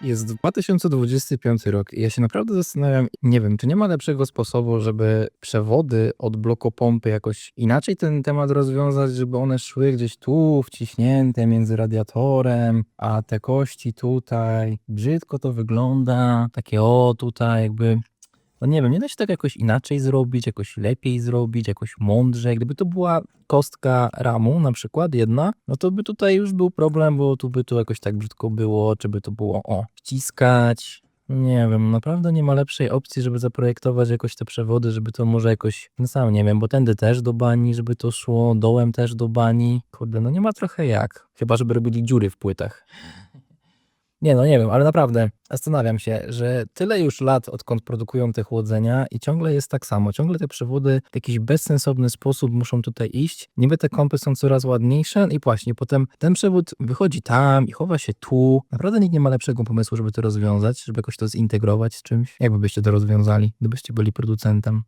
Jest 2025 rok i ja się naprawdę zastanawiam, nie wiem, czy nie ma lepszego sposobu, żeby przewody od blokopompy jakoś inaczej ten temat rozwiązać, żeby one szły gdzieś tu, wciśnięte między radiatorem, a te kości tutaj. Brzydko to wygląda, takie o tutaj jakby no nie wiem, nie da się tak jakoś inaczej zrobić, jakoś lepiej zrobić, jakoś mądrzej. Gdyby to była kostka ramu na przykład jedna, no to by tutaj już był problem, bo tu by to jakoś tak brzydko było, czy by to było o, wciskać. Nie wiem, naprawdę nie ma lepszej opcji, żeby zaprojektować jakoś te przewody, żeby to może jakoś, no sam nie wiem, bo tędy też do bani, żeby to szło, dołem też do bani. Kurde, no nie ma trochę jak. Chyba, żeby robili dziury w płytach. Nie no, nie wiem, ale naprawdę zastanawiam się, że tyle już lat, odkąd produkują te chłodzenia i ciągle jest tak samo. Ciągle te przewody w jakiś bezsensowny sposób muszą tutaj iść. Niby te kąpy są coraz ładniejsze i właśnie potem ten przewód wychodzi tam i chowa się tu. Naprawdę nikt nie ma lepszego pomysłu, żeby to rozwiązać, żeby jakoś to zintegrować z czymś. Jak wy byście to rozwiązali, gdybyście byli producentem?